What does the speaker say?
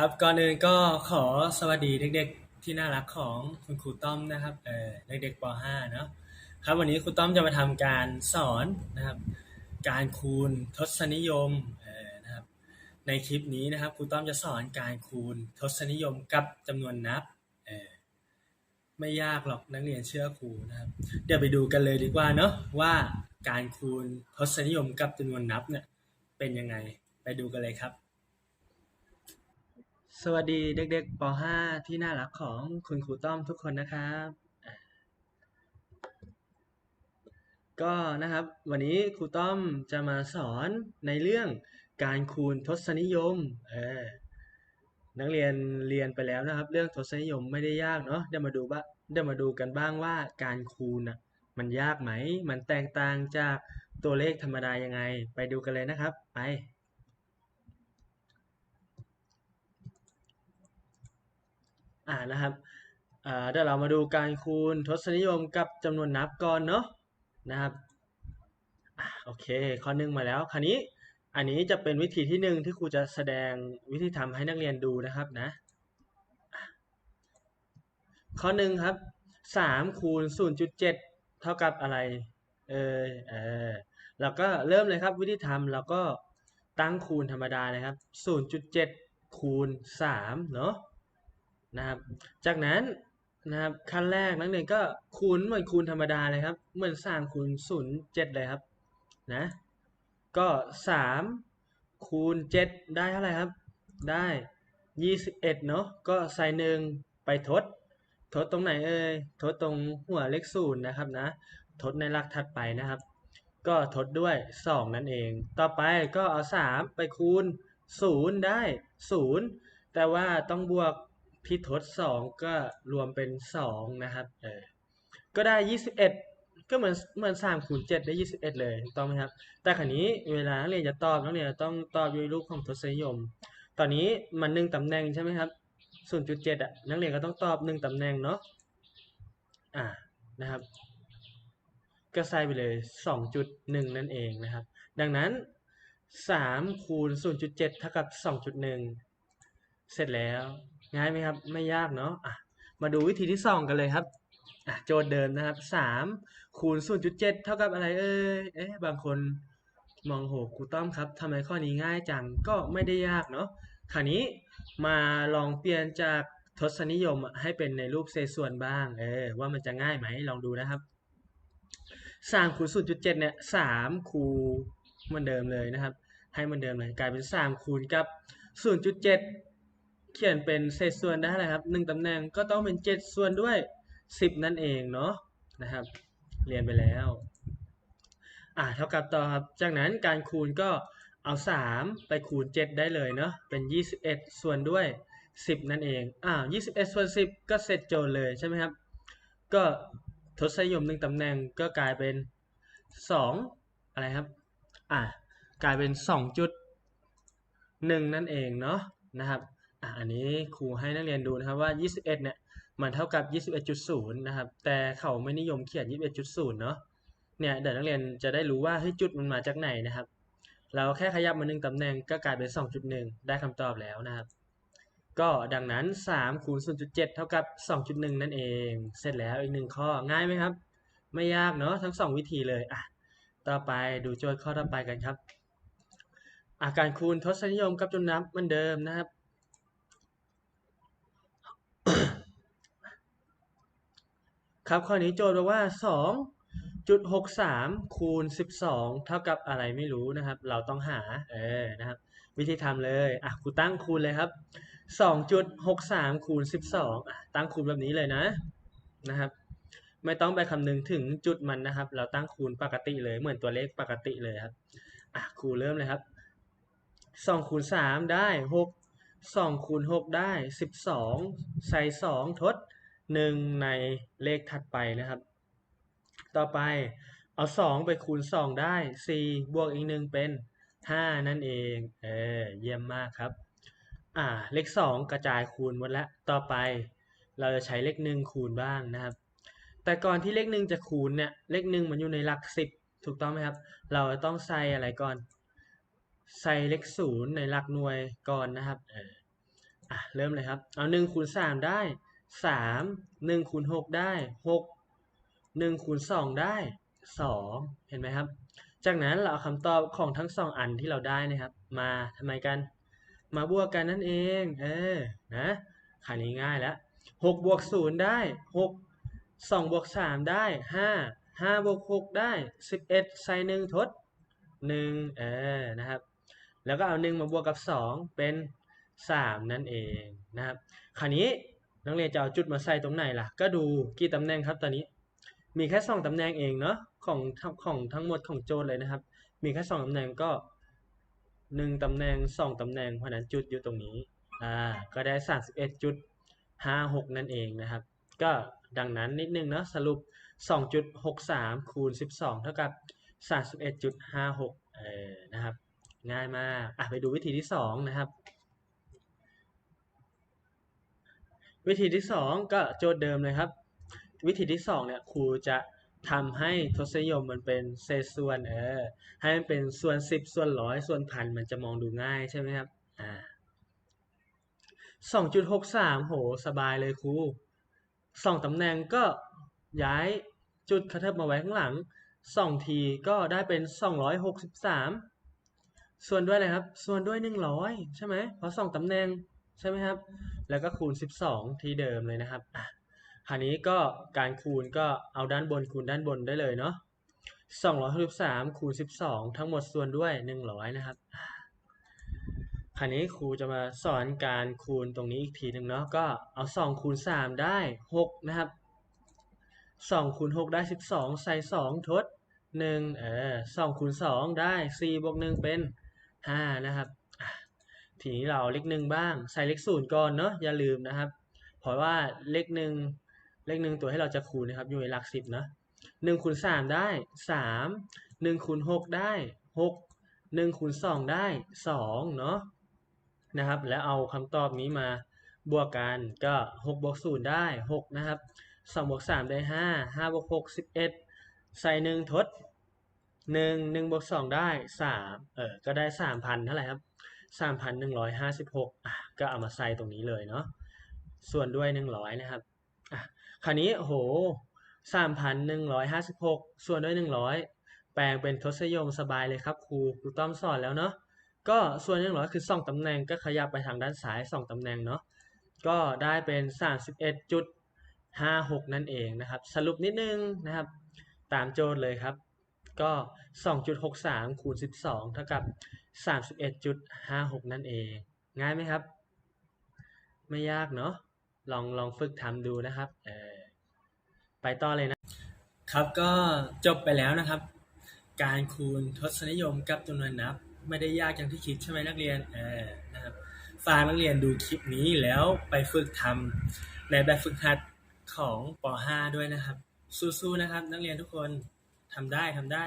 ครับก่อนอื่นก็ขอสวัสดีเด็กๆที่น่ารักของคุณครูต้อมนะครับเออเด็กๆป .5 เนาะครับวันนี้ครูต้อมจะมาทำการสอนนะครับการคูณทศนิยมเออนะครับในคลิปนี้นะครับครูต้อมจะสอนการคูณทศนิยมกับจำนวนนับเออไม่ยากหรอกนักเรียนเชื่อครูนะครับ เดี๋ยวไปดูกันเลยดีกว่าเนาะว่าการคูณทศนิยมกับจำนวนนับเนี่ยเป็นยังไงไปดูกันเลยครับ สวัสดีเด็กๆป .5 ที่น่ารักของคุณครูต้อมทุกคนนะครับ ก็นะครับ วันนี้ครูต้อมจะมาสอนในเรื่องการคูณทศนิยมเออนักเรียนเรียนไปแล้วนะครับ เรื่องทศนิยมไม่ได้ยากเนาะเดี๋ยวมาดูบ้าเดี๋ยวมาดูกันบ้างว่าการคูณอะมันยากไหม มันแตกต่างจากตัวเลขธรรมดายังไง ไปดูกันเลยนะครับ ไป อ่านะครับอ่าเดี๋ยวเรามาดูการคูณทศนิยมกับจำนวนนับก่อนเนาะนะครับอ่าโอเคข้อหนึ่งมาแล้วคราวนี้อันนี้จะเป็นวิธีที่หนึ่งที่ครูจะแสดงวิธีทำให้นักเรียนดูนะครับนะข้อหนึ่งครับสามคูณศูนย์จุดเจ็ดเท่ากับอะไรเออเออเราก็เริ่มเลยครับวิธีทำเราก็ตั้งคูณธรรมดาเลยครับศูนย์จุดเจ็ดคูณสามเนาะ นะครับ จากนั้นนะครับขั้นแรกนักเรียนก็คูณเหมือนคูณธรรมดาเลยครับเหมือนสามคูณศูนย์เจ็ดเลยครับนะก็สามคูณเจ็ดได้เท่าไหร่ครับ ได้ยี่สิบเอ็ดเนาะก็ใส่หนึ่งไปทด ทดตรงไหนเอ่ยทดตรงหัวเลขศูนย์นะครับนะทดในหลักถัดไปนะครับ ก็ทดด้วยสองนั่นเอง ต่อไปก็เอาสามไปคูณศูนย์ได้ศูนย์แต่ว่าต้องบวก ที่ทดสองก็รวมเป็นสองนะครับเออก็ได้ยี่สิบเอ็ดก็เหมือนเหมือนสามคูณเจ็ดได้ยี่สิบเอ็ดเลยถูกต้องไหมครับ แต่คราวนี้เวลานักเรียนจะตอบนักเรียนจะต้องตอบด้วยรูปของทศนิยม ตอนนี้มันหนึ่งตำแหน่งใช่ไหมครับศูนย์จุดเจ็ดอะนักเรียนก็ต้องตอบหนึ่งตำแหน่งเนาะอ่านะครับ ก็ใส่ไปเลยสองจุดหนึ่งนั่นเองนะครับ ดังนั้นสามคูณศูนย์จุดเจ็ดเท่ากับสองจุดหนึ่งเสร็จแล้ว ง่ายไหมครับ ไม่ยากเนาะะมาดูวิธีที่สองกันเลยครับโจทย์เดิมนะครับสามคูณศูนจุดเจ็ดเท่ากับอะไรเอ้ยเอ๊ะบางคนมองโหครูต้อมครับทำไมข้อนี้ง่ายจังก็ไม่ได้ยากเนาะคราวนี้มาลองเปลี่ยนจากทศนิยมให้เป็นในรูปเศษส่วนบ้างเออว่ามันจะง่ายไหมลองดูนะครับสามคูณศูนจุดเจ็ดเนี่ยสามคูณเหมือนเดิมเลยนะครับ ให้เหมือนเดิมเลยกลายเป็นสามคูณกับศูนย์จุด เขียนเป็นเศษส่วนได้เลยครับหนึ่งตำแหน่งก็ต้องเป็นเจ็ดส่วนด้วยสิบนั่นเองเนาะนะครับ เรียนไปแล้วอ่าเท่ากับต่อครับจากนั้นการคูณก็เอาสามไปคูณเจ็ดได้เลยเนาะเป็นยี่สิบเอ็ดส่วนด้วยสิบนั่นเองอ่ายี่สิบเอ็ดส่วนสิบก็เสร็จโจทย์เลยใช่ไหมครับ ก็ทศนิยมหนึ่งตำแหน่งก็กลายเป็นสองอะไรครับอ่ากลายเป็นสองจุดหนึ่งนั่นเองเนาะนะครับ อันนี้ครูให้นักเรียนดูนะครับว่า 21 เนี่ยมันเท่ากับ 21.0 นะครับ แต่เขาไม่นิยมเขียน 21.0 เนาะเนี่ยเดี๋ยวนักเรียนจะได้รู้ว่าให้จุดมันมาจากไหนนะครับ เราแค่ขยับมาหนึ่งตำแหน่งก็กลายเป็น 2.1 ได้คำตอบแล้วนะครับ ก็ดังนั้น3คูณ0.7 เท่ากับ 2.1 นั่นเอง เสร็จแล้วอีกหนึ่งข้อง่ายไหมครับ ไม่ยากเนาะทั้ง 2 วิธีเลยอะต่อไปดูโจทย์ข้อต่อไปกันครับอาการคูณทศนิยมกับจำนวนนับเหมือนเดิมนะครับ ครับข้อนี้โจทย์บอกว่า 2.63 คูณ 12 เท่ากับอะไรไม่รู้นะครับ เราต้องหาเออนะครับ วิธีทำเลยอะครูตั้งคูณเลยครับ 2.63 คูณ 12อะตั้งคูณแบบนี้เลยนะนะครับ ไม่ต้องไปคำนึงถึงจุดมันนะครับ เราตั้งคูณปกติเลยเหมือนตัวเลขปกติเลยครับอะครูเริ่มเลยครับ2คูณ3ได้ 6 2คูณ6ได้ 12 ใส่ 2 ทด 1 ในเลขถัดไปนะครับ ต่อไปเอา 2 ไปคูณ 2 ได้ 4 บวกอีก 1 เป็น 5 นั่นเอง เออเยี่ยมมากครับ อ่า เลข 2 กระจายคูณหมดแล้ว ต่อไปเราจะใช้เลข 1 คูณบ้างนะครับ แต่ก่อนที่เลข 1 จะคูณเนี่ย เลข 1 มันอยู่ในหลัก 10 ถูกต้องไหมครับ เราต้องใส่อะไรก่อน ใส่เลข 0 ในหลักหน่วยก่อนนะครับ เอออะเริ่มเลยครับ เอาหนึ่งคูณสามได้ สามหนึ่งคูณหกได้หกหนึ่งคูณสองได้สองเห็นไหมครับ จากนั้นเราเอาคำตอบของทั้งสองอันที่เราได้นะครับ มาทำไมกัน มาบวกกันนั่นเอง เออนะคราวนี้ง่ายแล้วหกบวกศูนย์ได้หกสองบวกสามได้ห้าห้าบวกหกได้สิบเอ็ดใส่หนึ่งทดหนึ่งเออนะครับ แล้วก็เอาหนึ่งมาบวกกับสองเป็นสามนั่นเองนะครับ คราวนี้ นักเรียนจะเอาจุดมาใส่ตรงไหนล่ะ ก็ดูกี่ตำแหน่งครับตอนนี้ มีแค่สองตำแหน่งเองเนาะของของทั้งหมดของโจทย์เลยนะครับ มีแค่สองตำแหน่งก็หนึ่งตำแหน่งสองตำแหน่งเพราะนั้นจุดอยู่ตรงนี้อ่าก็ได้สามสิบเอ็ดจุดห้าหกนั่นเองนะครับ ก็ดังนั้นนิดนึงเนาะสรุปสองจุดหกสามคูณสิบสองเท่ากับสามสิบเอ็ดจุดห้าหกเออนะครับ ง่ายมากอะไปดูวิธีที่สองนะครับ วิธีที่สองก็โจทย์เดิมเลยครับ วิธีที่สองเนี่ยครูจะทำให้ทศนิยมมันเป็นเศษส่วนเออให้มันเป็นส่วนสิบส่วนร้อยส่วนพันมันจะมองดูง่ายใช่ไหมครับอ่าสองจุดหกสามโหสบายเลยครูสองตำแหน่งก็ย้ายจุดคัตเทิบมาไว้ข้างหลังสองทีก็ได้เป็นสองร้อยหกสิบสามส่วนด้วยอะไรครับ ส่วนด้วยหนึ่งร้อยใช่ไหมเพราะสองตำแหน่ง ใช่ไหมครับ แล้วก็คูณสิบสองที่เดิมเลยนะครับคราวนี้ก็การคูณก็เอาด้านบนคูณด้านบนได้เลยเนาะ263คูณ12 ทั้งหมดส่วนด้วย 100 นะครับคราวนี้ครูจะมาสอนการคูณตรงนี้อีกทีหนึ่งเนาะก็เอา 2 คูณ 3 ได้ 6 นะครับ 2 คูณ 6 ได้ 12 ใส่ 2 ทด 1 เออ2คูณ 2 ได้ 4 บวก 1 เป็น 5 นะครับ ทีนี้เราเลขหนึ่งบ้าง ใส่เลขศูนย์ก่อนเนาะอย่าลืมนะครับ เพราะว่าเลขหนึ่งเลขหนึ่งตัวให้เราจะคูณนะครับ อยู่ในหลักสิบนะหนึ่งคูณสามได้สามหนึ่งคูณหกได้หกหนึ่งคูณสองได้สองเนาะนะครับ แล้วเอาคำตอบนี้มาบวกกันก็หกบวกศูนย์ได้หกนะครับสองบวกสามได้ห้าห้าบวกหกสิบเอ็ดใส่หนึ่งทดหนึ่งหนึ่งบวกสองได้สามเออก็ได้สามพันเท่าไหร่ครับ สามพันหนึ่งร้อยห้าสิบหกอะก็เอามาใส่ตรงนี้เลยเนาะส่วนด้วยหนึ่งร้อยนะครับอะคราวนี้โหสามพันหนึ่งร้อยห้าสิบหกส่วนด้วยหนึ่งร้อยแปลงเป็นทศนิยมสบายเลยครับครูครูต้อมสอนแล้วเนาะก็ส่วนหนึ่งร้อยคือสองตำแหน่งก็ขยับไปทางด้านซ้ายสองตำแหน่งเนาะก็ได้เป็นสามสิบเอ็ดจุดห้าหกนั่นเองนะครับ สรุปนิดนึงนะครับ ตามโจทย์เลยครับ ก็สองจุดหกสามคูณสิบสองเท่ากับสามสิบเอ็ดจุดห้าหกนั่นเอง ง่ายไหมครับ ไม่ยากเนาะ ลองลองฝึกทำดูนะครับ เออไปต่อเลยนะ ครับก็จบไปแล้วนะครับ การคูณทศนิยมกับจำนวนนับ ไม่ได้ยากอย่างที่คิดใช่ไหมนักเรียน เออ นะครับฝากนักเรียนดูคลิปนี้แล้วไปฝึกทำในแบบฝึกหัดของป .5 ด้วยนะครับ สู้ๆนะครับ นักเรียนทุกคน ทำได้ ทำได้